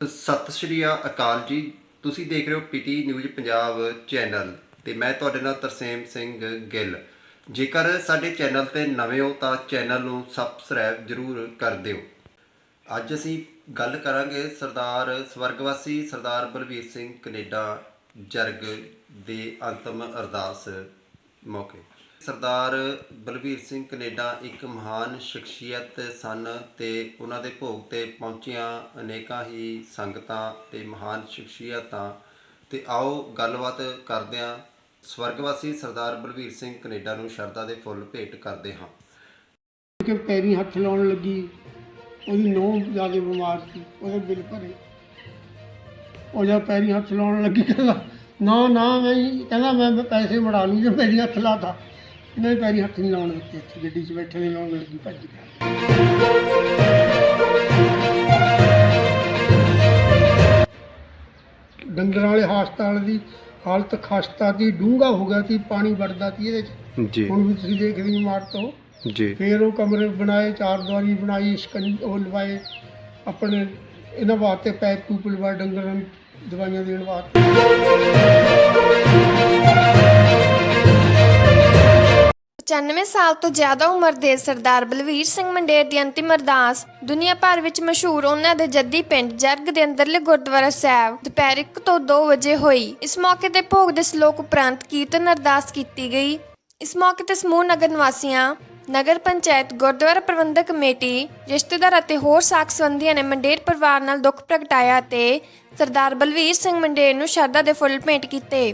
ਸਤਿ ਸ਼੍ਰੀ ਅਕਾਲ ਜੀ। ਤੁਸੀਂ ਦੇਖ ਰਹੇ ਹੋ ਪੀਟੀ ਨਿਊਜ਼ ਪੰਜਾਬ ਚੈਨਲ ਤੇ ਮੈਂ ਤੁਹਾਡੇ ਨਾਲ ਤਰਸੇਮ ਸਿੰਘ ਗਿੱਲ। ਜੇਕਰ ਸਾਡੇ ਚੈਨਲ ਤੇ ਨਵੇਂ ਹੋ ਤਾਂ ਚੈਨਲ ਨੂੰ ਸਬਸਕ੍ਰਾਈਬ ਜਰੂਰ ਕਰ ਦਿਓ। ਅੱਜ ਅਸੀਂ ਗੱਲ ਕਰਾਂਗੇ ਸਰਦਾਰ ਸਵਰਗਵਾਸੀ ਸਰਦਾਰ ਬਲਵੀਰ ਸਿੰਘ ਕੈਨੇਡਾ ਜਰਗ ਦੇ ਅੰਤਮ ਅਰਦਾਸ ਮੌਕੇ। ਸਰਦਾਰ ਬਲਵੀਰ ਸਿੰਘ ਕੈਨੇਡਾ ਇੱਕ ਮਹਾਨ ਸ਼ਖਸੀਅਤ ਸਨ ਤੇ ਉਹਨਾਂ ਦੇ ਭੋਗ ਤੇ ਪਹੁੰਚੀਆਂ ਅਨੇਕਾਂ ਹੀ ਸੰਗਤਾਂ ਤੇ ਮਹਾਨ ਸ਼ਖਸੀਅਤਾਂ। ਤੇ ਆਓ ਗੱਲਬਾਤ ਕਰਦੇ ਹਾਂ ਸਵਰਗਵਾਸੀ ਸਰਦਾਰ ਬਲਵੀਰ ਸਿੰਘ ਕੈਨੇਡਾ ਨੂੰ ਸ਼ਰਧਾ ਦੇ ਫੁੱਲ ਭੇਟ ਕਰਦੇ ਹਾਂ। ਕਿ ਪੈਰੀ ਹੱਥ ਲਾਉਣ ਲੱਗੀ, ਉਹਦੀ ਨੂੰਹ ਜ਼ਿਆਦਾ ਬਿਮਾਰ ਸੀ, ਉਹਦੇ ਬਿਲ ਭਰੇ। ਉਹ ਜਦ ਪੈਰੀ ਹੱਥ ਲਾਉਣ ਲੱਗੀ, ਕਹਿੰਦਾ, ਨਾ ਨਾ, ਮੈਂ ਕਹਿੰਦਾ, ਮੈਂ ਪੈਸੇ ਮੜਾ ਲੂੰ, ਜੇ ਪੈਰੀ ਹੱਥ ਲਾਤਾ। ਨਹੀਂ ਪੈਰੀ ਹੱਥ ਨਹੀਂ ਲਾਉਣ ਦਿੱਤੇ ਇੱਥੇ ਗੱਡੀ 'ਚ ਬੈਠੇ ਨਹੀਂ ਲਾਉਣ ਲੱਗੀ ਭੱਜ ਗਿਆ। ਡੰਗਰਾਂ ਵਾਲੇ ਹਸਪਤਾਲ ਦੀ ਹਾਲਤ ਖਸਤਾ ਸੀ ਡੂੰਘਾ ਹੋ ਗਿਆ ਸੀ ਪਾਣੀ ਵੜਦਾ ਸੀ ਇਹਦੇ 'ਚ। ਜੀ। ਹੁਣ ਵੀ ਤੁਸੀਂ ਦੇਖਦੇ ਹੋ ਮਾਰ ਤੋਂ। ਜੀ। ਫਿਰ ਉਹ ਕਮਰੇ ਬਣਾਏ ਚਾਰ ਦੀਵਾਰੀ ਬਣਾਈ ਸ਼ਕਨ ਉਹ ਲਵਾਏ। ਆਪਣੇ ਇਹਨਾਂ ਵਾਸਤੇ ਪੈਪ ਪੂਪ ਲਵਾਏ ਡੰਗਰਾਂ ਨੂੰ ਦਵਾਈਆਂ ਦੇਣ ਵਾਸਤੇ। 95 ਸਾਲ ਤੋਂ ਜ਼ਿਆਦਾ ਉਮਰ ਦੇ ਸਰਦਾਰ ਬਲਵੀਰ ਸਿੰਘ ਮੰਡੇਰ ਦੀ ਅੰਤਿਮ ਅਰਦਾਸ ਦੁਨੀਆ ਭਰ ਵਿੱਚ ਮਸ਼ਹੂਰ ਉਹਨਾਂ ਦੇ ਜੱਦੀ ਪਿੰਡ ਜਰਗ ਦੇ ਅੰਦਰਲੇ ਗੁਰਦੁਆਰਾ ਸਾਹਿਬ ਦੁਪਹਿਰ 1 ਤੋਂ 2 ਵਜੇ ਹੋਈ। ਇਸ ਮੌਕੇ ਤੇ ਭੋਗ ਦੇ ਸ਼ਲੋਕ ਉਪਰੰਤ ਕੀਰਤਨ ਅਰਦਾਸ ਕੀਤੀ ਗਈ। ਇਸ ਮੌਕੇ ਤੇ ਸਮੂਹ ਨਗਰ ਨਿਵਾਸੀਆਂ, ਨਗਰ ਪੰਚਾਇਤ, ਗੁਰਦੁਆਰਾ ਪ੍ਰਬੰਧਕ ਕਮੇਟੀ, ਰਿਸ਼ਤੇਦਾਰ ਅਤੇ ਹੋਰ ਸਾਕ ਸੰਬੰਧੀਆਂ ਨੇ ਮੰਡੇਰ ਪਰਿਵਾਰ ਨਾਲ ਦੁੱਖ ਪ੍ਰਗਟਾਇਆ ਤੇ ਸਰਦਾਰ ਬਲਵੀਰ ਸਿੰਘ ਮੰਡੇਰ ਨੂੰ ਸ਼ਰਧਾ ਦੇ ਫੁੱਲ ਭੇਂਟ ਕੀਤੇ।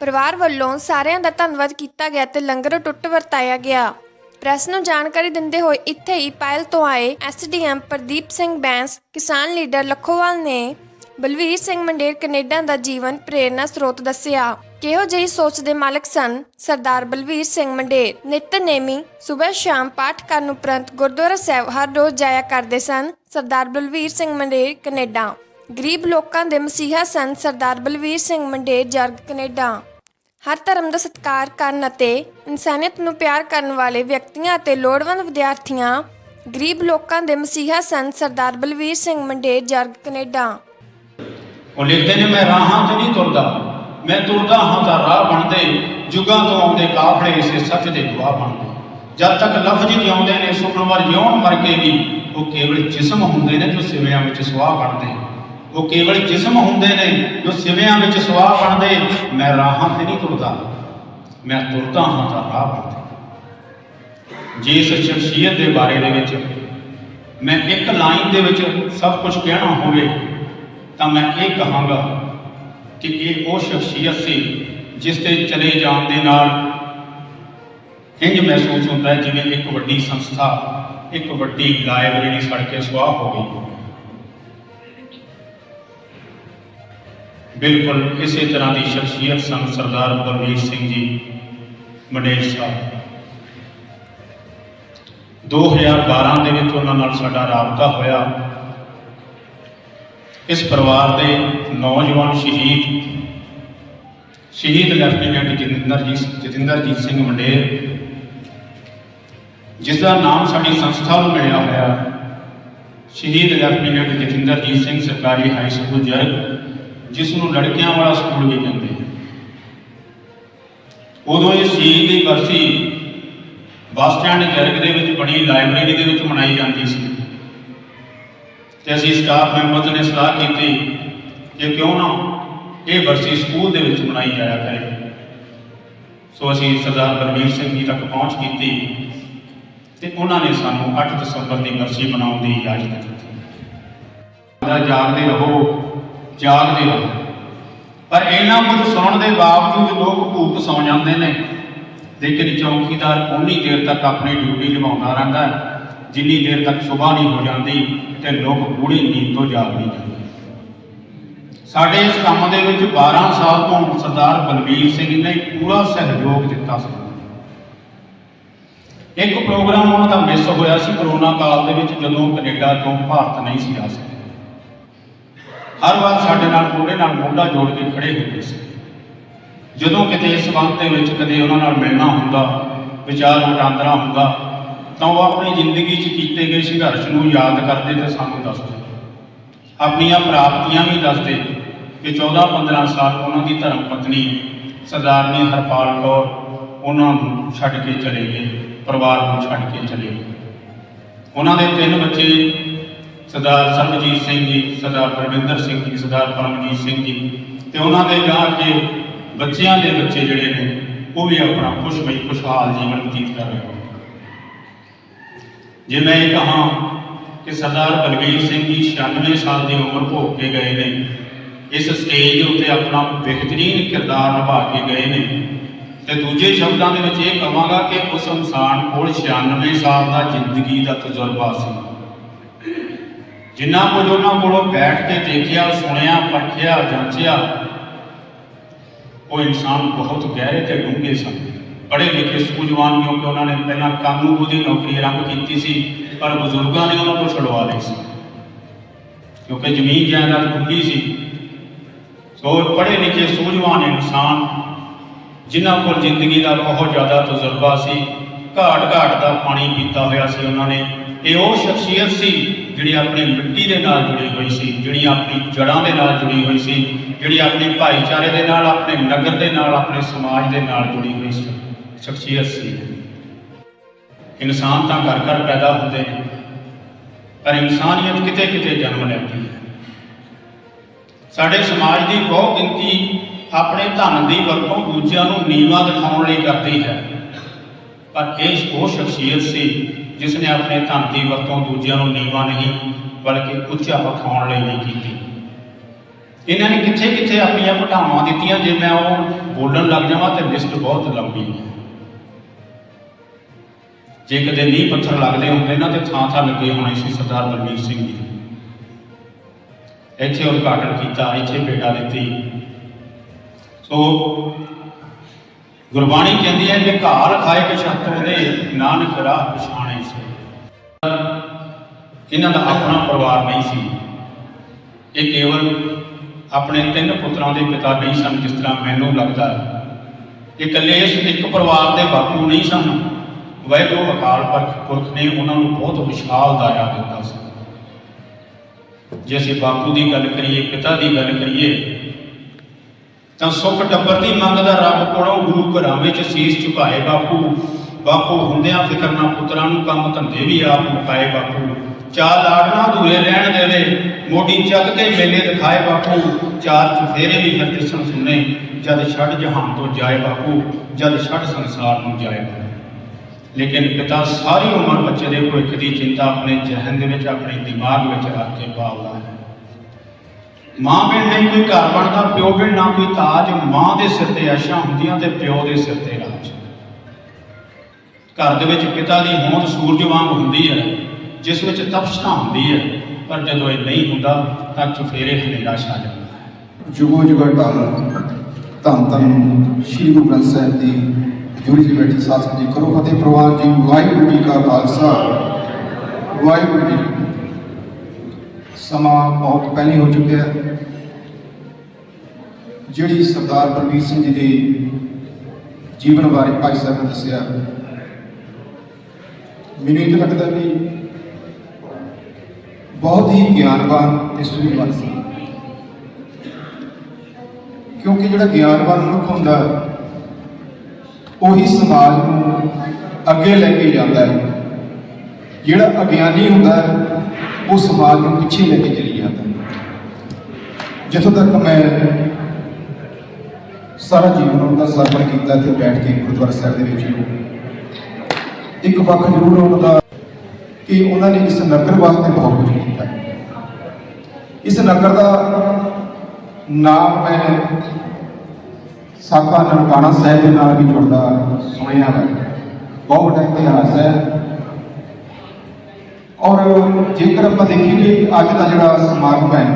ਪਰਿਵਾਰ ਵੱਲੋਂ ਸਾਰਿਆਂ ਦਾ ਧੰਨਵਾਦ ਕੀਤਾ ਗਿਆ ਤੇ ਲੰਗਰ ਟੁੱਟ ਵਰਤਾਇਆ ਗਿਆ। ਪ੍ਰੈਸ ਨੂੰ ਜਾਣਕਾਰੀ ਦਿੰਦੇ ਹੋਏ ਇੱਥੇ ਹੀ ਪਾਇਲ ਤੋਂ ਆਏ ਐਸਡੀਐਮ ਪ੍ਰਦੀਪ ਸਿੰਘ ਬੈਂਸ, ਕਿਸਾਨ ਲੀਡਰ ਲੱਖੋਵਾਲ ਨੇ ਬਲਵੀਰ ਸਿੰਘ ਮੰਡੇਰ ਕੈਨੇਡਾ ਦਾ ਜੀਵਨ ਪ੍ਰੇਰਨਾ ਸਰੋਤ ਦੱਸਿਆ। ਕਿਹੋ ਜਿਹੀ ਸੋਚ ਦੇ ਮਾਲਕ ਸਨ ਸਰਦਾਰ ਬਲਵੀਰ ਸਿੰਘ ਮੰਡੇਰ? ਨਿਤਨੇਮੀ ਸਵੇਰ ਸ਼ਾਮ ਪਾਠ ਕਰਨ ਉਪਰੰਤ ਗੁਰਦੁਆਰਾ ਸਾਹਿਬ ਹਰ ਰੋਜ਼ ਜਾਇਆ ਕਰਦੇ ਸਨ ਸਰਦਾਰ ਬਲਵੀਰ ਸਿੰਘ ਮੰਡੇਰ ਕੈਨੇਡਾ। ਗਰੀਬ ਲੋਕਾਂ ਦੇ ਮਸੀਹਾ ਸਨ ਸਰਦਾਰ ਬਲਵੀਰ ਸਿੰਘ ਮੰਡੇਰ ਜਰਗ ਕੈਨੇਡਾ। ਹਰ ਧਰਮ ਦਾ ਸਤਿਕਾਰ ਕਰਨ ਅਤੇ ਇਨਸਾਨੀਅਤ ਨੂੰ ਪਿਆਰ ਕਰਨ ਵਾਲੇ ਵਿਅਕਤੀਆਂ ਅਤੇ ਲੋੜਵੰਦ ਵਿਦਿਆਰਥੀਆਂ, ਗਰੀਬ ਲੋਕਾਂ ਦੇ ਮਸੀਹਾ ਸਨ ਸਰਦਾਰ ਬਲਵੀਰ ਸਿੰਘ ਮੰਡੇਰ, ਜਰਗ ਕੈਨੇਡਾ। ਉਹ ਲਿਖਦੇ ਨੇ, ਮੈਂ ਰਾਹਾਂ ਤੇ ਨਹੀਂ ਤੁਰਦਾ। ਮੈਂ ਤੁਰਦਾ ਹਾਂ ਤਾਂ ਰਾਹ ਬਣਦੇ। ਜੁਗਾਂ ਤੋਂ ਆਉਂਦੇ ਕਾਫਲੇ ਇਸੇ ਸੱਚ ਦੇ ਗਵਾਹ ਬਣਦੇ। ਜਦ ਤੱਕ ਲਫ਼ਜ਼ ਆਉਂਦੇ ਨੇ ਸੁਖਨਵਰ ਜਿਉਣ ਮਰ ਕੇ ਵੀ ਉਹ ਕੇਵਲ ਜਿਸਮ ਹੁੰਦੇ ਨੇ ਜੋ ਸਿਵਿਆਂ ਵਿੱਚ ਸਵਾਹ ਬਣਦੇ। ਉਹ ਕੇਵਲ ਜਿਸਮ ਹੁੰਦੇ ਨੇ, ਜੋ ਸਿਵਿਆਂ ਵਿੱਚ ਸਵਾਹ ਬਣਦੇ, ਮੈਂ ਰਾਹਾਂ ਤੇ ਨਹੀਂ ਤੁਰਦਾ। ਮੈਂ ਤੁਰਦਾ ਹਾਂ ਤਾਂ ਰਾਹ ਬਣਦੇ। ਜਿਸ ਸ਼ਖਸੀਅਤ ਦੇ ਬਾਰੇ ਦੇ ਵਿੱਚ ਮੈਂ ਇੱਕ ਲਾਈਨ ਦੇ ਵਿੱਚ ਸਭ ਕੁਝ ਕਹਿਣਾ ਹੋਵੇ, ਤਾਂ ਮੈਂ ਇਹ ਕਹਾਂਗਾ ਕਿ ਇਹ ਉਹ ਸ਼ਖਸੀਅਤ ਸੀ ਜਿਸ 'ਤੇ ਚਲੇ ਜਾਣ ਦੇ ਨਾਲ ਇੰਜ ਮਹਿਸੂਸ ਹੁੰਦਾ ਹੈ ਜਿਵੇਂ ਇੱਕ ਵੱਡੀ ਸੰਸਥਾ, ਇੱਕ ਵੱਡੀ ਲਾਇਬ੍ਰੇਰੀ ਸੜ ਕੇ ਸੁਆਹ ਹੋ ਗਈ। ਬਿਲਕੁਲ ਇਸੇ ਤਰ੍ਹਾਂ ਦੀ ਸ਼ਖਸੀਅਤ ਸਨ ਸਰਦਾਰ ਬਲਵੀਰ ਸਿੰਘ ਜੀ ਮੰਡੇਰ ਸਾਹਿਬ। 2012 ਦੇ ਵਿੱਚ ਉਹਨਾਂ ਨਾਲ ਸਾਡਾ ਰਾਬਤਾ ਹੋਇਆ। ਇਸ ਪਰਿਵਾਰ ਦੇ ਨੌਜਵਾਨ ਸ਼ਹੀਦ ਸ਼ਹੀਦ ਲੈਫਟੀਨੈਂਟ ਜਤਿੰਦਰਜੀਤ ਜਤਿੰਦਰਜੀਤ ਸਿੰਘ ਮੰਡੇਰ ਜਿਸ ਦਾ ਨਾਮ ਸਾਡੀ ਸੰਸਥਾ ਨੂੰ ਮਿਲਿਆ ਹੋਇਆ, ਸ਼ਹੀਦ ਲੈਫਟੀਨੈਂਟ ਜਤਿੰਦਰਜੀਤ ਸਿੰਘ ਸਰਕਾਰੀ ਹਾਈ ਸਕੂਲ ਜਰਗ ਜਿਸ ਨੂੰ ਲੜਕਿਆਂ ਵਾਲਾ ਸਕੂਲ ਵੀ ਕਹਿੰਦੇ ਹਨ ਉਦੋਂ ਇਹ ਸ਼ਹੀਦ ਦੀ ਬਰਸੀ ਬੱਸ ਸਟੈਂਡ ਜਰਗ ਦੇ ਵਿੱਚ ਬਣੀ ਲਾਇਬ੍ਰੇਰੀ ਦੇ ਵਿੱਚ ਮਨਾਈ ਜਾਂਦੀ ਸੀ। ਤੇ ਅਸੀਂ ਸਟਾਫ ਮੈਂਬਰਸ ਨੇ ਸਲਾਹ ਕੀਤੀ ਕਿ ਕਿਉਂ ਨਾ ਇਹ ਬਰਸੀ ਸਕੂਲ ਦੇ ਵਿੱਚ ਮਨਾਈ ਜਾਇਆ ਕਰੇ। ਸੋ ਅਸੀਂ ਸਰਦਾਰ ਬਲਵੀਰ ਸਿੰਘ ਜੀ ਤੱਕ ਪਹੁੰਚ ਕੀਤੀ ਤੇ ਉਹਨਾਂ ਨੇ ਸਾਨੂੰ 8 ਦਸੰਬਰ ਦੀ ਬਰਸੀ ਮਨਾਉਣ ਦੀ ਇਜਾਜ਼ਤ ਦਿੱਤੀ। ਜਾਗਦੇ ਰਹੋ। ਜਾਗਦੇ ਰਹੋ। ਪਰ ਇਹਨਾਂ ਕੁਝ ਸੁਣਨ ਦੇ ਬਾਵਜੂਦ ਲੋਕ ਭੂਖ ਸੌ ਜਾਂਦੇ ਨੇ। ਲੇਕਿਨ ਚੌਕੀਦਾਰ ਉਨੀ ਦੇਰ ਤੱਕ ਆਪਣੀ ਡਿਊਟੀ ਨਿਭਾਉਂਦਾ ਰਹਿੰਦਾ ਹੈ। ਜਿੰਨੀ ਦੇਰ ਤੱਕ ਸਵੇਰ ਨਹੀਂ ਹੋ ਜਾਂਦੀ ਤੇ ਲੋਕ ਪੂਰੀ ਨੀਂਦ ਤੋਂ ਜਾਗ ਨਹੀਂ ਜਾਂਦੇ। ਸਾਡੇ ਇਸ ਕੰਮ ਦੇ ਵਿੱਚ 12 ਸਾਲ ਤੋਂ ਸਰਦਾਰ ਬਲਵੀਰ ਸਿੰਘ ਨੇ ਪੂਰਾ ਸਹਿਯੋਗ ਦਿੱਤਾ ਸੀ। ਇੱਕ ਪ੍ਰੋਗਰਾਮ ਉਹਨਾਂ ਦਾ ਮਿਸ ਹੋਇਆ ਸੀ। ਕਰੋਨਾ ਕਾਲ ਦੇ ਵਿੱਚ ਜਦੋਂ ਕੈਨੇਡਾ ਤੋਂ ਭਾਰਤ ਨਹੀਂ ਸੀ ਆ ਸਕੇ ਹਰ ਵਾਰ ਸਾਡੇ ਨਾਲ ਮੋਢੇ ਨਾਲ ਮੋਢਾ ਜੋੜ ਕੇ ਖੜੇ ਹੁੰਦੇ ਸੀ। ਜਦੋਂ ਕਿਤੇ ਇਸ ਸੰਬੰਧ ਦੇ ਵਿੱਚ ਕਦੇ ਉਹਨਾਂ ਨਾਲ ਮਿਲਣਾ ਹੁੰਦਾ, ਵਿਚਾਰ ਵਟਾਂਦਰਾ ਹੁੰਦਾ, ਤਾਂ ਉਹ ਆਪਣੀ ਜ਼ਿੰਦਗੀ 'ਚ ਕੀਤੇ ਗਏ ਸੰਘਰਸ਼ ਨੂੰ ਯਾਦ ਕਰਦੇ ਤੇ ਸਾਨੂੰ ਦੱਸਦੇ। ਆਪਣੀਆਂ ਪ੍ਰਾਪਤੀਆਂ ਵੀ ਦੱਸਦੇ ਕਿ 14-15 ਸਾਲ ਉਹਨਾਂ ਦੀ ਧਰਮ ਪਤਨੀ ਸਰਦਾਰਨੀ ਹਰਪਾਲ ਕੌਰ ਉਹਨਾਂ ਨੂੰ ਛੱਡ ਕੇ ਚਲੇ ਗਏ, ਪਰਿਵਾਰ ਨੂੰ ਛੱਡ ਕੇ ਚਲੇ ਗਏ। ਉਹਨਾਂ ਦੇ ਤਿੰਨ ਬੱਚੇ ਸਰਦਾਰ ਸਰਬਜੀਤ ਸਿੰਘ ਜੀ, ਸਰਦਾਰ ਪਰਵਿੰਦਰ ਸਿੰਘ ਜੀ, ਸਰਦਾਰ ਪਰਮਜੀਤ ਸਿੰਘ ਜੀ ਤੇ ਉਹਨਾਂ ਦੇ ਗਾਂ ਕੇ ਬੱਚਿਆਂ ਦੇ ਬੱਚੇ ਜਿਹੜੇ ਨੇ, ਉਹ ਵੀ ਆਪਣਾ ਖੁਸ਼ਮਈ, ਖੁਸ਼ਹਾਲ ਜੀਵਨ ਬਤੀਤ ਕਰ ਰਹੇ ਹੋ ਜੇ ਮੈਂ ਇਹ ਕਹਾਂ ਕਿ ਸਰਦਾਰ ਬਲਵੀਰ ਸਿੰਘ ਜੀ 96 ਸਾਲ ਦੀ ਉਮਰ ਭੋਗ ਕੇ ਗਏ ਨੇ, ਇਸ ਸਟੇਜ ਦੇ ਉੱਤੇ ਆਪਣਾ ਬਿਹਤਰੀਨ ਕਿਰਦਾਰ ਨਿਭਾ ਕੇ ਗਏ ਨੇ, ਤੇ ਦੂਜੇ ਸ਼ਬਦਾਂ ਦੇ ਵਿੱਚ ਇਹ ਕਹਾਂਗਾ ਕਿ ਉਸ ਇਨਸਾਨ ਕੋਲ 96 ਸਾਲ ਦਾ ਜ਼ਿੰਦਗੀ ਦਾ ਤਜਰਬਾ ਸੀ। ਜਿੰਨਾ ਕੁਝ ਉਹਨਾਂ ਕੋਲੋਂ ਬੈਠ ਕੇ ਦੇਖਿਆ, ਸੁਣਿਆ, ਪਰਖਿਆ, ਜਾਂਚਿਆ, ਉਹ ਇਨਸਾਨ ਬਹੁਤ ਗਹਿਰੇ ਤੇ ਡੂੰਘੇ ਸਨ। ਪੜ੍ਹੇ ਲਿਖੇ ਸੂਝਵਾਨ ਕਿਉਂਕਿ ਉਹਨਾਂ ਨੇ ਪਹਿਲਾਂ ਕਾਨੂੰਗੋ ਦੀ ਨੌਕਰੀ ਆਰੰਭ ਕੀਤੀ ਸੀ, ਪਰ ਬਜ਼ੁਰਗਾਂ ਨੇ ਉਹਨਾਂ ਤੋਂ ਛੁਡਵਾ ਲਈ ਸੀ। ਕਿਉਂਕਿ ਜ਼ਮੀਨ ਜਾਇਦਾਦ ਖੁੱਲੀ ਸੀ। ਸੋ ਪੜ੍ਹੇ ਲਿਖੇ ਸੂਝਵਾਨ ਇਨਸਾਨ, ਜਿਨ੍ਹਾਂ ਕੋਲ ਜ਼ਿੰਦਗੀ ਦਾ ਬਹੁਤ ਜ਼ਿਆਦਾ ਤਜਰਬਾ ਸੀ ਘਾਟ ਘਾਟ ਦਾ ਪਾਣੀ ਪੀਤਾ ਹੋਇਆ ਸੀ ਉਹਨਾਂ ਨੇ, ਇਹ ਉਹ ਸ਼ਖਸੀਅਤ ਸੀ ਜਿਹੜੀ ਆਪਣੀ ਮਿੱਟੀ ਦੇ ਨਾਲ ਜੁੜੀ ਹੋਈ ਸੀ, ਜਿਹੜੀ ਆਪਣੀ ਜੜ੍ਹਾਂ ਦੇ ਨਾਲ ਜੁੜੀ ਹੋਈ ਸੀ, ਜਿਹੜੀ ਆਪਣੇ ਭਾਈਚਾਰੇ ਦੇ ਨਾਲ, ਆਪਣੇ ਨਗਰ ਦੇ ਨਾਲ, ਆਪਣੇ ਸਮਾਜ ਦੇ ਨਾਲ ਜੁੜੀ ਹੋਈ ਸ਼ਖਸੀਅਤ ਸੀ। ਇਨਸਾਨ ਤਾਂ ਘਰ ਘਰ ਪੈਦਾ ਹੁੰਦੇ ਨੇ, ਪਰ ਇਨਸਾਨੀਅਤ ਕਿਤੇ ਕਿਤੇ ਜਨਮ ਲੈਂਦੀ ਹੈ। ਸਾਡੇ ਸਮਾਜ ਦੀ ਬਹੁਤ ਗਿਣਤੀ ਆਪਣੇ ਧਨ ਦੀ ਵਰਤੋਂ ਦੂਜਿਆਂ ਨੂੰ ਨੀਵਾਂ ਦਿਖਾਉਣ ਲਈ ਕਰਦੀ ਹੈ, ਪਰ ਇਹ ਉਹ ਸ਼ਖਸੀਅਤ ਸੀ ਜਿਸ ਨੇ ਆਪਣੇ ਧਨ ਦੀ ਵਰਤੋਂ ਦੂਜਿਆਂ ਨੂੰ ਨੀਵਾਂ ਨਹੀਂ, ਬਲਕਿ ਉੱਚਾ ਵਿਖਾਉਣ ਲਈ ਨਹੀਂ ਕੀਤੀ। ਇਹਨਾਂ ਨੇ ਕਿੱਥੇ ਕਿੱਥੇ ਆਪਣੀਆਂ ਘਟਾਵਾਂ ਦਿੱਤੀਆਂ, ਜੇ ਮੈਂ ਉਹ ਬੋਲਣ ਲੱਗ ਜਾਵਾਂ ਤੇ ਲਿਸਟ ਬਹੁਤ ਲੰਬੀ ਹੈ। ਜੇ ਕਦੇ ਨੀਂਹ ਪੱਥਰ ਲੱਗਦੇ ਹੁੰਦੇ ਨਾ, ਤੇ ਥਾਂ ਥਾਂ ਲੱਗੇ ਹੋਣੇ ਸੀ ਸਰਦਾਰ ਬਲਵੀਰ ਸਿੰਘ ਜੀ। ਦੇ। ਇੱਥੇ ਉਦਘਾਟਨ ਕੀਤਾ, ਇੱਥੇ ਭੇਟਾ ਦਿੱਤੀ। ਸੋ ਗੁਰਬਾਣੀ ਕਹਿੰਦੀ ਹੈ ਕਿ ਘਾਲ ਖਾਏ ਕਿ ਛੱਤ ਉਹਦੇ, ਨਾਨਕ ਰਾਹ ਪਛਾਣੇ ਸੇ। ਇਹਨਾਂ ਦਾ ਆਪਣਾ ਪਰਿਵਾਰ ਨਹੀਂ ਸੀ। ਇਹ ਕੇਵਲ ਆਪਣੇ ਤਿੰਨ ਪੁੱਤਰਾਂ ਦੇ ਪਿਤਾ ਨਹੀਂ ਸਨ, ਜਿਸ ਤਰ੍ਹਾਂ ਮੈਨੂੰ ਲੱਗਦਾ ਹੈ। ਇਹ ਇਕੱਲੇ ਇੱਕ ਪਰਿਵਾਰ ਦੇ ਬਾਪੂ ਨਹੀਂ ਸਨ। ਵਾਹਿਗੁਰੂ ਅਕਾਲ ਪੁਰਖ ਪੁਰਖ ਨੇ ਉਹਨਾਂ ਨੂੰ ਬਹੁਤ ਵਿਸ਼ਾਲ ਦਾਇਰਾ ਦਿੱਤਾ ਸੀ। ਜੇ ਅਸੀਂ ਬਾਪੂ ਦੀ ਗੱਲ ਕਰੀਏ, ਪਿਤਾ ਦੀ ਗੱਲ ਕਰੀਏ ਤਾਂ ਸੁੱਖ ਟੱਬਰ ਦੀ ਮੰਗਦਾ ਰੱਬ ਕੋਲੋਂ ਗੁਰੂ ਘਰਾਂ ਵਿੱਚ ਸੀਸ ਝੁਕਾਏ ਬਾਪੂ। ਬਾਪੂ ਹੁੰਦਿਆਂ ਫਿਕਰ ਨਾ ਪੁੱਤਰਾਂ ਨੂੰ ਕੰਮ ਧੰਦੇ ਵੀ ਆਪ ਮੁਕਾਏ ਬਾਪੂ। ਚਾਰ ਲਾੜਨਾ ਦੂਰੇ ਰਹਿਣ ਦੇਵੇ ਮੋਢੀ ਚੱਕ ਕੇ ਮੇਲੇ ਦਿਖਾਏ ਬਾਪੂ। ਚਾਰ ਚੁਫੇਰੇ ਵੀ ਫਿਰ ਦਿਸਣ ਸੁਣੇ ਜਦ ਛੱਡ ਜਹਾਨ ਤੋਂ ਜਾਏ ਬਾਪੂ, ਜਦ ਛੱਡ ਸੰਸਾਰ ਨੂੰ ਜਾਏ ਬਾਪੂ। ਲੇਕਿਨ ਪਿਤਾ ਸਾਰੀ ਉਮਰ ਬੱਚੇ ਦੇ ਭਵਿੱਖ ਦੀ ਚਿੰਤਾ ਆਪਣੇ ਜਹਨ ਦੇ ਵਿੱਚ, ਆਪਣੇ ਦਿਮਾਗ ਵਿੱਚ ਰੱਖ ਕੇ ਪਾਲਦਾ ਹੈ। ਮਾਂ ਬਿਨ ਨਹੀਂ ਕੋਈ ਘਰ ਬਣਦਾ, ਪਿਓ ਬਿਨ ਨਾ ਕੋਈ ਤਾਜ, ਮਾਂ ਦੇ ਸਿਰ ਤੇ ਆਸ਼ਾ ਹੁੰਦੀਆਂ ਤੇ ਪਿਓ ਦੇ ਸਿਰ ਤੇ ਰਾਜ। ਘਰ ਦੇ ਵਿੱਚ ਪਿਤਾ ਦੀ ਹੋਂਦ ਸੂਰਜ ਵਾਂਗ ਹੁੰਦੀ ਹੈ, ਜਿਸ ਵਿੱਚ ਤਪਸ਼ਤਾ ਹੁੰਦੀ ਹੈ, ਪਰ ਜਦੋਂ ਇਹ ਨਹੀਂ ਹੁੰਦਾ, ਤਾਂ ਚੁਫੇਰੇ ਹਨੇਰਾ ਛਾ ਜਾਂਦਾ ਹੈ। ਜੁਗੋ ਜੁਗਾ ਟਾਲ ਧੰਨ ਧੰਨ ਸ਼੍ਰੀ ਗੁਰੂ ਗ੍ਰੰਥ ਸਾਹਿਬ ਦੀ ਜੁੜੀ ਜੀ ਬੈਠੀ ਸਾਧ ਜੀ ਕਰੋ ਫਤਿਹ ਪ੍ਰਵਾਨ ਜੀ, ਵਾਹਿਗੁਰੂ ਜੀ ਕਾ ਖਾਲਸਾ, ਵਾਹਿਗੁਰੂ ਜੀ ਸਮਾਂ ਬਹੁਤ ਪਹਿਲੇ ਹੋ ਚੁੱਕਿਆ ਹੈ। ਜਿਹੜੀ ਸਰਦਾਰ ਬਲਬੀਰ ਸਿੰਘ ਜੀ ਦੇ ਜੀਵਨ ਬਾਰੇ ਭਾਈ ਸਾਹਿਬ ਨੇ ਦੱਸਿਆ, ਮੈਨੂੰ ਇਹ ਲੱਗਦਾ ਵੀ ਬਹੁਤ ਹੀ ਗਿਆਨਵਾਨ ਤੇ ਸੂਝਵਾਨ ਸੀ। ਕਿਉਂਕਿ ਜਿਹੜਾ ਗਿਆਨਵਾਨ ਮਨੁੱਖ ਹੁੰਦਾ, ਉਹੀ ਸਮਾਜ ਨੂੰ ਅੱਗੇ ਲੈ ਕੇ ਜਾਂਦਾ ਹੈ। ਜਿਹੜਾ ਅਗਿਆਨੀ ਹੁੰਦਾ ਹੈ ਉਹ ਸਮਾਜ ਨੂੰ ਪਿੱਛੇ ਲੈ ਕੇ ਚਲੀ ਜਾਂਦਾ। ਹੈ ਜਿੱਥੋਂ ਤੱਕ ਮੈਂ ਸਾਰਾ ਜੀਵਨ ਉਹਦਾ ਸਰਵਣ ਕੀਤਾ ਤੇ ਬੈਠ ਕੇ ਗੁਰਦੁਆਰਾ ਸਾਹਿਬ ਦੇ ਵਿੱਚ ਇੱਕ ਪੱਖ ਜ਼ਰੂਰ ਉਹਨਾਂ ਦਾ ਕਿ ਉਹਨਾਂ ਨੇ ਇਸ ਨਗਰ ਵਾਸਤੇ ਬਹੁਤ ਕੁਝ ਕੀਤਾ। ਇਸ ਨਗਰ ਦਾ ਨਾਮ ਮੈਂ ਸਾਕਾ ਨਨਕਾਣਾ ਸਾਹਿਬ ਦੇ ਨਾਲ ਵੀ ਜੁੜਦਾ ਸੁਣਿਆ ਹੈ ਬਹੁਤ ਵੱਡਾ ਇਤਿਹਾਸ ਹੈ। ਔਰ ਜੇਕਰ ਆਪਾਂ ਦੇਖੀਏ ਕਿ ਅੱਜ ਦਾ ਜਿਹੜਾ ਸਮਾਗਮ ਹੈ,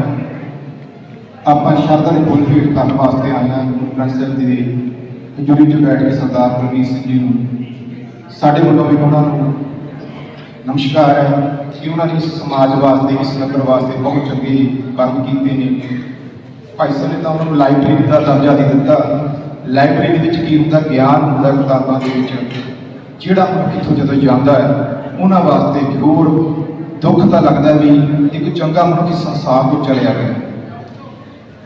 ਆਪਾਂ ਸ਼ਰਧਾ ਦੇ ਫੁੱਲ ਭੇਟ ਕਰਨ ਵਾਸਤੇ ਆਏ ਹਾਂ। ਗੁਰੂ ਗ੍ਰੰਥ ਸਾਹਿਬ ਜੀ ਦੀ ਹਜ਼ੂਰੀ ਚ ਬੈਠ ਕੇ ਸਰਦਾਰ ਗੁਰਮੀਤ ਸਿੰਘ ਜੀ ਨੂੰ, ਸਾਡੇ ਵੱਲੋਂ ਵੀ ਉਹਨਾਂ ਨੂੰ ਨਮਸਕਾਰ ਹੈ ਕਿ ਉਹਨਾਂ ਨੇ ਇਸ ਸਮਾਜ ਵਾਸਤੇ, ਇਸ ਨਗਰ ਵਾਸਤੇ ਬਹੁਤ ਚੰਗੇ ਕੰਮ ਕੀਤੇ ਨੇ। ਭਾਈ ਸਾਹਿਬ ਨੇ ਤਾਂ ਉਹਨਾਂ ਨੂੰ ਲਾਇਬ੍ਰੇਰੀ ਦਾ ਦਰਜਾ ਦੇ ਦਿੱਤਾ। ਲਾਇਬ੍ਰੇਰੀ ਦੇ ਵਿੱਚ ਕੀ ਹੁੰਦਾ? ਗਿਆਨ ਹੁੰਦਾ ਕਿਤਾਬਾਂ ਦੇ ਵਿੱਚ। ਜਿਹੜਾ ਮਨੁੱਖ ਇੱਥੋਂ ਜਦੋਂ ਜਾਂਦਾ ਹੈ, ਉਹਨਾਂ ਵਾਸਤੇ ਜ਼ਰੂਰ ਦੁੱਖ ਤਾਂ ਲੱਗਦਾ ਵੀ ਇੱਕ ਚੰਗਾ ਮਨੁੱਖ ਇਸ ਸੰਸਾਰ ਤੋਂ ਚਲਿਆ ਗਿਆ।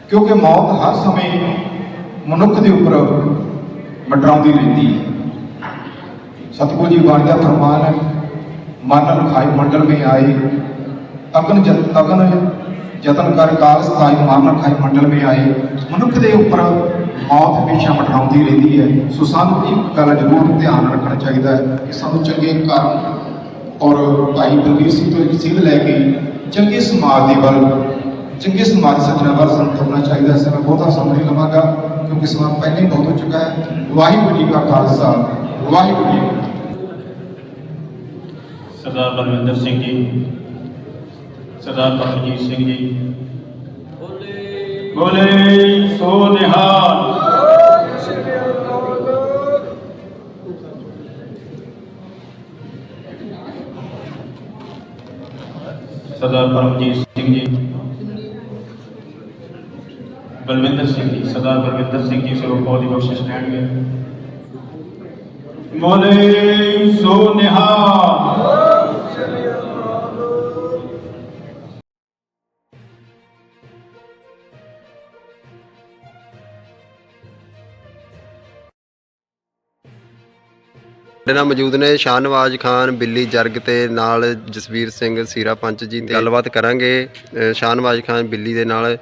ਕਿਉਂਕਿ ਮੌਤ ਹਰ ਸਮੇਂ ਮਨੁੱਖ ਦੇ ਉੱਪਰ ਮੰਡਰਾਉਂਦੀ ਰਹਿੰਦੀ ਹੈ। ਸਤਿਗੁਰੂ ਜੀ ਬਾਣੀ ਦਾ ਫਰਮਾਨ ਹੈ, ਮਨ ਲਖਾਈ ਮੰਡਲ ਮੇ ਆਏ, ਅਗਨ ਜਤ, ਅਗਨ ਯਤਨ ਕਰ ਕਾਲ ਸਥਾਈ ਮਨ ਲਖਾਈ ਮੰਡਲ ਮੇ ਆਏ। ਮਨੁੱਖ ਦੇ ਉੱਪਰ ਮੌਤ ਹਮੇਸ਼ਾ ਮੰਡਰਾਉਂਦੀ ਰਹਿੰਦੀ ਹੈ। ਸੋ ਸਾਨੂੰ ਇੱਕ ਗੱਲ ਜ਼ਰੂਰ ਧਿਆਨ ਰੱਖਣਾ ਚਾਹੀਦਾ ਹੈ ਕਿ ਸਾਨੂੰ ਚੰਗੇ ਕਰਮ ਔਰ ਭਾਈ ਬਲਵੀਰ ਸਿੰਘ ਤੋਂ ਇੱਕ ਸਿੱਧ ਲੈ ਕੇ ਚੰਗੇ ਸਮਾਜ ਦੇ ਵੱਲ ਚੰਗੇ ਸਮਾਜ ਸੱਜਣਾ ਵੱਲ ਸਾਨੂੰ ਤੁਰਨਾ ਚਾਹੀਦਾ ਹੈ ਮੈਂ ਬਹੁਤਾ ਸਮਾਂ ਨਹੀਂ ਲਵਾਂਗਾ ਕਿਉਂਕਿ ਸਮਾਂ ਪਹਿਲਾਂ ਹੀ ਬਹੁਤ ਹੋ ਚੁੱਕਾ ਹੈ। ਵਾਹਿਗੁਰੂ ਜੀ ਕਾ ਖਾਲਸਾ ਵਾਹਿਗੁਰੂ ਜੀ ਕੀ ਫਤਿਹ। ਸਰਦਾਰ ਬਲਵਿੰਦਰ ਸਿੰਘ ਜੀ ਸਰਦਾਰ ਪਰਮਜੀਤ ਸਿੰਘ ਜੀ। ਬੋਲੇ ਸੋ ਨਿਹਾਲ। ਸਰਦਾਰ ਪਰਮਜੀਤ ਸਿੰਘ ਜੀ ਬਲਵਿੰਦਰ ਸਿੰਘ ਜੀ ਸਰਦਾਰ ਬਲਵਿੰਦਰ ਸਿੰਘ ਜੀ ਸਿਰੋਂ ਪੌਦੀ ਬਖਸ਼ਿਸ਼ ਲੈਣਗੇ ਬੋਲੇ ਸੋ ਨਿਹਾਲ ਸਾਡੇ ਨਾਲ ਮੌਜੂਦ ਨੇ ਸ਼ਾਹਨਵਾਜ਼ ਖਾਨ, ਬਿੱਲੀ ਜਰਗ ਤੇ ਨਾਲ ਜਸਵੀਰ ਸਿੰਘ ਸੀਰਾ ਪੰਚ ਜੀ ਤੇ ਗੱਲਬਾਤ ਕਰਾਂਗੇ। ਸ਼ਾਹਨਵਾਜ਼ ਖਾਨ, ਬਿੱਲੀ ਦੇ ਨਾਲ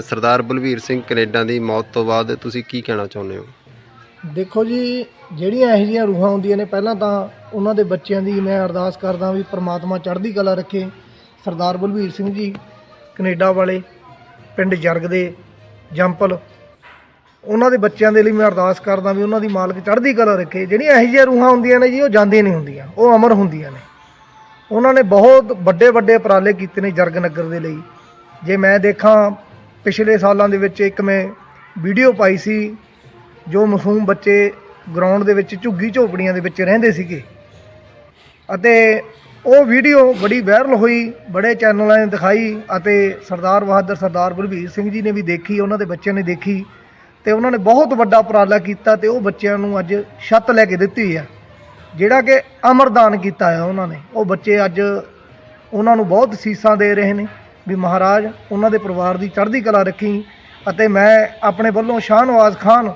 ਸਰਦਾਰ ਬਲਵੀਰ ਸਿੰਘ ਕੈਨੇਡਾ ਦੀ ਮੌਤ ਤੋਂ ਬਾਅਦ ਤੁਸੀਂ ਕੀ ਕਹਿਣਾ ਚਾਹੁੰਦੇ ਹੋ? ਦੇਖੋ ਜੀ, ਜਿਹੜੀਆਂ ਇਹੋ ਜਿਹੀਆਂ ਰੂਹਾਂ ਹੁੰਦੀਆਂ ਨੇ, ਪਹਿਲਾਂ ਤਾਂ ਉਹਨਾਂ ਦੇ ਬੱਚਿਆਂ ਦੀ ਮੈਂ ਅਰਦਾਸ ਕਰਦਾ ਵੀ ਪ੍ਰਮਾਤਮਾ ਚੜ੍ਹਦੀ ਕਲਾ ਰੱਖੇ ਸਰਦਾਰ ਬਲਵੀਰ ਸਿੰਘ ਜੀ ਕੈਨੇਡਾ ਵਾਲੇ, ਪਿੰਡ ਜਰਗ ਦੇ, ਜੰਪਲ ਉਹਨਾਂ ਦੇ ਬੱਚਿਆਂ ਦੇ ਲਈ ਮੈਂ ਅਰਦਾਸ ਕਰਦਾ ਵੀ ਉਹਨਾਂ ਦੀ ਮਾਲਕ ਚੜ੍ਹਦੀ ਕਲਾ ਰੱਖੇ। ਜਿਹੜੀਆਂ ਇਹੋ ਜਿਹੀਆਂ ਰੂਹਾਂ ਹੁੰਦੀਆਂ ਨੇ ਜੀ, ਉਹ ਜਾਂਦੀਆਂ ਨਹੀਂ ਹੁੰਦੀਆਂ। ਉਹ ਅਮਰ ਹੁੰਦੀਆਂ ਨੇ। ਉਹਨਾਂ ਨੇ ਬਹੁਤ ਵੱਡੇ ਵੱਡੇ ਉਪਰਾਲੇ ਕੀਤੇ ਨੇ ਜਰਗ ਨਗਰ ਦੇ ਲਈ। ਜੇ ਮੈਂ ਦੇਖਾਂ, ਪਿਛਲੇ ਸਾਲਾਂ ਦੇ ਵਿੱਚ ਇੱਕ ਮੈਂ ਵੀਡੀਓ ਪਾਈ ਸੀ, ਜੋ ਮਾਸੂਮ ਬੱਚੇ ਗਰਾਊਂਡ ਦੇ ਵਿੱਚ ਝੁੱਗੀ ਝੋਪੜੀਆਂ ਦੇ ਵਿੱਚ ਰਹਿੰਦੇ ਸੀਗੇ। ਅਤੇ ਉਹ ਵੀਡੀਓ ਬੜੀ ਵਾਇਰਲ ਹੋਈ, ਬੜੇ ਚੈਨਲਾਂ ਨੇ ਦਿਖਾਈ ਅਤੇ ਸਰਦਾਰ ਬਹਾਦਰ, ਸਰਦਾਰ ਬਲਵੀਰ ਸਿੰਘ ਜੀ ਨੇ ਵੀ ਦੇਖੀ, ਉਹਨਾਂ ਦੇ ਬੱਚਿਆਂ ਨੇ ਦੇਖੀ। ਤੇ ਉਹਨਾਂ ਨੇ ਬਹੁਤ ਵੱਡਾ ਉਪਰਾਲਾ ਕੀਤਾ ਤੇ ਉਹ ਬੱਚਿਆਂ ਨੂੰ ਅੱਜ ਛੱਤ ਲੈ ਕੇ ਦਿੱਤੀ ਆ। ਜਿਹੜਾ ਕਿ ਅਮਰਦਾਨ ਕੀਤਾ ਆ ਉਹਨਾਂ ਨੇ। ਉਹ ਬੱਚੇ ਅੱਜ ਉਹਨਾਂ ਨੂੰ ਬਹੁਤ ਸੀਸਾਂ ਦੇ ਰਹੇ ਨੇ ਵੀ ਮਹਾਰਾਜ ਉਹਨਾਂ ਦੇ ਪਰਿਵਾਰ ਦੀ ਚੜ੍ਹਦੀ ਕਲਾ ਰੱਖੀ ਅਤੇ ਮੈਂ ਆਪਣੇ ਵੱਲੋਂ ਸ਼ਾਹਨਵਾਜ਼ ਖਾਨ,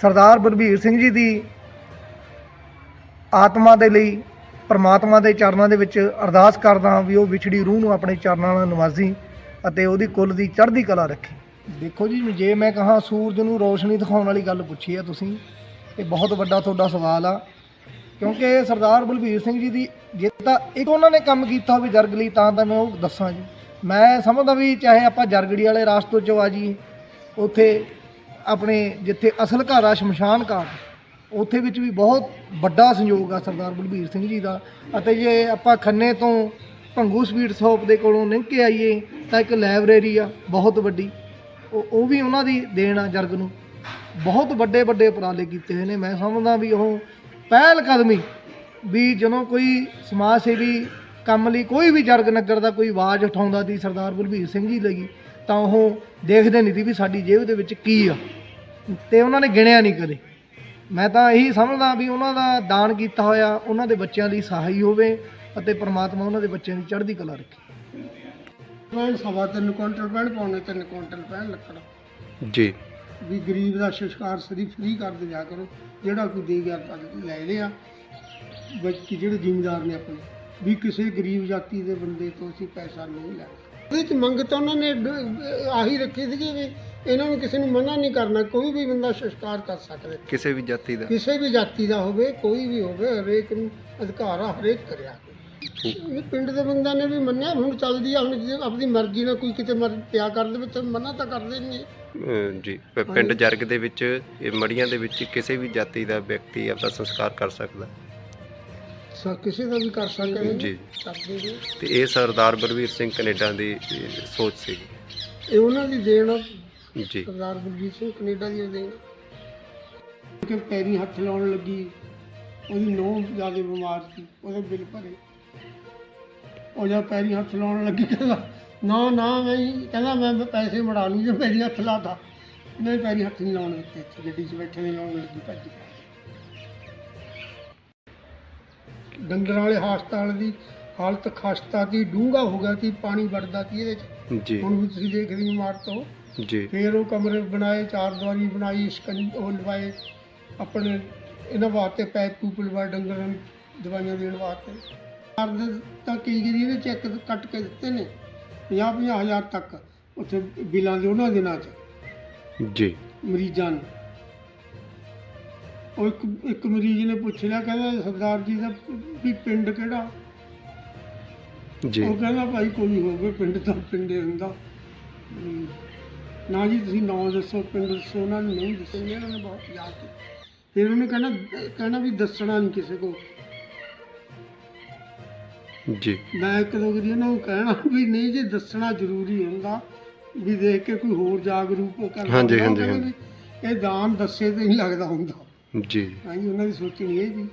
ਸਰਦਾਰ ਬਲਬੀਰ ਸਿੰਘ ਜੀ ਦੀ ਆਤਮਾ ਦੇ ਲਈ, ਪਰਮਾਤਮਾ ਦੇ ਚਰਨਾਂ ਦੇ ਵਿੱਚ ਅਰਦਾਸ ਕਰਦਾ ਹਾਂ ਵੀ ਉਹ ਵਿਛੜੀ ਰੂਹ ਨੂੰ ਆਪਣੇ ਚਰਨਾਂ ਨਾਲ ਨਵਾਜ਼ੀ ਅਤੇ ਉਹਦੀ ਕੁੱਲ ਦੀ ਚੜ੍ਹਦੀ ਕਲਾ ਰੱਖੇ। ਦੇਖੋ ਜੀ, ਜੇ ਮੈਂ ਕਹਾਂ ਸੂਰਜ ਨੂੰ ਰੋਸ਼ਨੀ ਦਿਖਾਉਣ ਵਾਲੀ ਗੱਲ ਪੁੱਛੀ ਆ ਤੁਸੀਂ, ਇਹ ਬਹੁਤ ਵੱਡਾ ਤੁਹਾਡਾ ਸਵਾਲ ਆ। ਕਿਉਂਕਿ ਸਰਦਾਰ ਬਲਬੀਰ ਸਿੰਘ ਜੀ ਦੀ ਜੇ ਤਾਂ ਇੱਕ ਉਹਨਾਂ ਨੇ ਕੰਮ ਕੀਤਾ ਹੋਵੇ ਜਰਗ ਲਈ, ਤਾਂ ਤਾਂ ਮੈਂ ਉਹ ਦੱਸਾਂ ਜੀ। ਮੈਂ ਸਮਝਦਾ ਵੀ ਚਾਹੇ ਆਪਾਂ ਜਰਗੜੀ ਵਾਲੇ ਰਾਸਤੇ 'ਚੋਂ ਆ ਜੀ ਉੱਥੇ ਆਪਣੇ ਜਿੱਥੇ ਅਸਲ ਘਰ ਆ, ਸ਼ਮਸ਼ਾਨ ਘਾਟ, ਉੱਥੇ ਵਿੱਚ ਵੀ ਬਹੁਤ ਵੱਡਾ ਸੰਯੋਗ ਆ ਸਰਦਾਰ ਬਲਬੀਰ ਸਿੰਘ ਜੀ ਦਾ। ਅਤੇ ਜੇ ਆਪਾਂ ਖੰਨੇ ਤੋਂ ਭੰਗੂ ਸਵੀਟ ਸ਼ਾਪ ਦੇ ਕੋਲੋਂ ਲੰਘ ਕੇ ਆਈਏ, ਤਾਂ ਇੱਕ ਲਾਇਬ੍ਰੇਰੀ ਆ, ਬਹੁਤ ਵੱਡੀ। ਉਹ ਉਹ ਵੀ ਉਹਨਾਂ ਦੀ ਦੇਣ ਆ ਜਰਗ ਨੂੰ। ਬਹੁਤ ਵੱਡੇ ਵੱਡੇ ਉਪਰਾਲੇ ਕੀਤੇ ਹੋਏ ਨੇ। ਮੈਂ ਸਮਝਦਾ ਵੀ ਉਹ ਪਹਿਲ ਕਦਮੀ ਵੀ ਜਦੋਂ ਕੋਈ ਸਮਾਜ ਸੇਵੀ ਕੰਮ ਲਈ ਕੋਈ ਵੀ ਜਰਗ ਨਗਰ ਦਾ ਕੋਈ ਆਵਾਜ਼ ਉਠਾਉਂਦਾ ਸੀ ਸਰਦਾਰ ਬਲਬੀਰ ਸਿੰਘ ਜੀ ਲਈ, ਤਾਂ ਉਹ ਦੇਖਦੇ ਨਹੀਂ ਸੀ ਵੀ ਸਾਡੀ ਜੇਬ ਦੇ ਵਿੱਚ ਕੀ ਆ। ਤੇ ਉਹਨਾਂ ਨੇ ਗਿਣਿਆ ਨਹੀਂ ਕਦੇ। ਮੈਂ ਤਾਂ ਇਹੀ ਸਮਝਦਾ ਵੀ ਉਹਨਾਂ ਦਾ ਦਾਨ ਕੀਤਾ ਹੋਇਆ, ਉਹਨਾਂ ਦੇ ਬੱਚਿਆਂ ਦੀ ਸਹਾਈ ਹੋਵੇ ਅਤੇ ਪ੍ਰਮਾਤਮਾ ਉਹਨਾਂ ਦੇ ਬੱਚਿਆਂ ਦੀ ਚੜ੍ਹਦੀ ਕਲਾ ਰੱਖੇ। ਮੈਂ ਸਵਾ ਤਿੰਨ ਕੁਇੰਟਲ ਪੈਣ ਪਾਉਣੇ ਤਿੰਨ ਕੁਇੰਟਲ ਪੈਣ ਲੱਕੜ। ਜੀ। ਵੀ ਗਰੀਬ ਦਾ ਸੰਸਕਾਰ ਸਰੀ ਫ੍ਰੀ ਕਰ ਦਿਆ ਕਰੋ ਜਿਹੜਾ ਕੋਈ ਦੇ ਗਿਆ ਤਾਂ ਲੈ ਲਿਆ। ਜਿਹੜੇ ਜ਼ਿਮੀਦਾਰ ਨੇ ਆਪਣੇ ਵੀ ਕਿਸੇ ਗਰੀਬ ਜਾਤੀ ਦੇ ਬੰਦੇ ਤੋਂ ਅਸੀਂ ਪੈਸਾ ਨਹੀਂ ਲੈਣਾ ਉਹਦੇ ਚ ਮੰਗ ਤਾਂ ਉਹਨਾਂ ਨੇ ਡ- ਆਹੀ ਰੱਖੀ ਸੀਗੀ ਵੀ ਇਹਨਾਂ ਨੂੰ ਕਿਸੇ ਨੂੰ ਮਨਾ ਨਹੀਂ ਕਰਨਾ ਕੋਈ ਵੀ ਬੰਦਾ ਸੰਸਕਾਰ ਕਰ ਸਕਦਾ। ਕਿਸੇ ਵੀ ਜਾਤੀ ਦਾ। ਕਿਸੇ ਵੀ ਜਾਤੀ ਦਾ ਹੋਵੇ ਕੋਈ ਵੀ ਹੋਵੇ ਹਰੇਕ ਨੂੰ ਅਧਿਕਾਰ ਆ ਹਰੇਕ ਕਰਿਆ। ਇਹ ਪਿੰਡ ਦੇ ਬੰਦਿਆਂ ਨੇ ਵੀ ਮੰਨਿਆ ਹੁਣ ਚੱਲਦੀ ਆ ਹੁਣ ਜੇ ਆਪਣੀ ਮਰਜ਼ੀ ਨਾਲ ਕੋਈ ਕਿਤੇ ਮਰ ਪਿਆ ਕਰ ਦੇਵੇ ਤਾਂ ਮਨਾ ਤਾਂ ਕਰਦੇ ਨਹੀਂ ਜੀ ਪ- ਪਿੰਡ ਜਰਗ ਦੇ ਵਿੱਚ ਇਹ ਮੜੀਆਂ ਦੇ ਵਿੱਚ ਕਿਸੇ ਵੀ ਜਾਤੀ ਦਾ ਵਿਅਕਤੀ ਆਪਦਾ ਸੰਸਕਾਰ ਕਰ ਸਕਦਾ। ਸਾ ਕਿਸੇ ਦਾ ਵੀ ਕਰ ਸਕਦੇ ਨੇ ਜੀ। ਕਰਦੇ ਨੇ ਤੇ ਇਹ ਸਰਦਾਰ ਬਲਵੀਰ ਸਿੰਘ ਕੈਨੇਡਾ ਦੀ ਸੋਚ ਸੀ। ਇਹ ਉਹਨਾਂ ਦੀ ਦੇਣ ਆ, ਜੀ। ਸਰਦਾਰ ਬਲਜੀਤ ਸਿੰਘ ਕੈਨੇਡਾ ਦੀ ਦੇਣ। ਕਿ ਪੈਰੀ ਹੱਥ ਲਾਉਣ ਲੱਗੀ। ਉਹਦੀ ਨੋਹ ਜ਼ਿਆਦਾ ਬਿਮਾਰ ਸੀ ਉਹਦੇ ਬਿੱਲ ਭਰੇ। ਉਹ ਜਦ ਪੈਰੀ ਹੱਥ ਲਾਉਣ ਲੱਗੀ ਕਹਿੰਦਾ ਨਾ ਨਾ ਮੈਂ ਹੀ- ਕਹਿੰਦਾ ਮੈਂ ਪੈਸੇ ਮੜਾ ਲੂ ਜੇ ਪੈਰੀ ਹੱਥ ਲਾਤਾ। ਨਹੀਂ ਪੈਰੀ ਹੱਥ ਨਹੀਂ ਲਾਉਣ ਦਿੱਤੇ ਇੱਥੇ ਗੱਡੀ 'ਚ ਬੈਠੇ ਨੇ ਲਾਉਣ ਲੱਗੀ ਭੱਜ। ਡੰਗਰਾਂ ਵਾਲੇ ਹਸਪਤਾਲ ਦੀ ਹਾਲਤ ਖਸਤਾ ਸੀ ਡੂੰਘਾ ਹੋ ਗਿਆ ਸੀ ਪਾਣੀ ਵੜਦਾ ਸੀ ਇਹਦੇ ਚ। ਜੀ। ਹੁਣ ਵੀ ਤੁਸੀਂ ਦੇਖ ਰਹੀ ਇਮਾਰਤ ਹੋ ਜੀ। ਫਿਰ ਉਹ ਕਮਰੇ ਬਣਾਏ ਚਾਰ ਦੀਵਾਰੀ ਬਣਾਈ ਸਕੰ ਉਹ ਲਵਾਏ ਆਪਣੇ ਇਹਨਾਂ ਵਾਸਤੇ ਪੈਪ ਪੂਪ ਲਵਾਏ ਡੰਗਰਾਂ ਨੂੰ ਦਵਾਈਆਂ ਦੇਣ ਵਾਸਤੇ। ਸਰਦ ਤਾਂ ਕਈ ਵਾਰੀ ਇਹਦੇ ਚੈੱਕ ਕੱਟ ਕੇ ਦਿੱਤੇ ਨੇ 50 ਪੰਜਾਹ ਹਜ਼ਾਰ ਤੱਕ ਉੱਥੇ ਬਿੱਲਾਂ ਦੇ ਉਹਨਾਂ ਦਿਨਾਂ 'ਚ। ਜੀ। ਮਰੀਜ਼ਾਂ ਨੂੰ। ਉਹ ਇੱਕ ਇੱਕ ਮਰੀਜ਼ ਨੇ ਪੁੱਛ ਲਿਆ ਕਹਿੰਦਾ ਸਰਦਾਰ ਜੀ ਦਾ ਵੀ ਪਿੰਡ ਕਿਹੜਾ? ਜੀ। ਉਹ ਕਹਿੰਦਾ ਭਾਈ ਕੋਈ ਹੋਵੇ ਪਿੰਡ ਤਾਂ ਪਿੰਡੇ ਹੁੰਦਾ। ਵੀ ਨਾ ਜੀ ਤੁਸੀਂ ਨਾਂ ਦੱਸੋ ਪਿੰਡ ਦੱਸੋ ਉਹਨਾਂ ਨੇ ਨਹੀਂ ਦੱਸਿਆ ਇਹਨਾਂ ਨੇ ਬਹੁਤ ਯਾਦ ਕੀਤਾ। ਫਿਰ ਉਹਨੇ ਕਹਿਣਾ ਕਹਿਣਾ ਵੀ ਦੱਸਣਾ ਨਹੀਂ ਕਿਸੇ ਕੋ ਜੀ। ਮੈਂ ਇੱਕ ਦੋ ਵਾਰੀ ਉਹਨਾਂ ਨੂੰ ਕਹਿਣਾ ਵੀ ਨਹੀਂ ਜੀ ਦੱਸਣਾ ਜ਼ਰੂਰੀ ਹੁੰਦਾ ਵੀ ਦੇਖ ਕੇ ਕੋਈ ਹੋਰ ਜਾਗਰੂਕ ਕਰਨਾ ਹਾਂਜੀ, ਹੁੰਦਾ। ਹਾਂਜੀ, ਵੀ ਇਹ ਦਾਨ ਦੱਸੇ ਤੇ ਨਹੀਂ ਲੱਗਦਾ ਹੁੰਦਾ। ਜੀ। ਹਾਂਜੀ ਉਹਨਾਂ ਦੀ ਸੋਚਣੀ ਇਹ ਜੀ।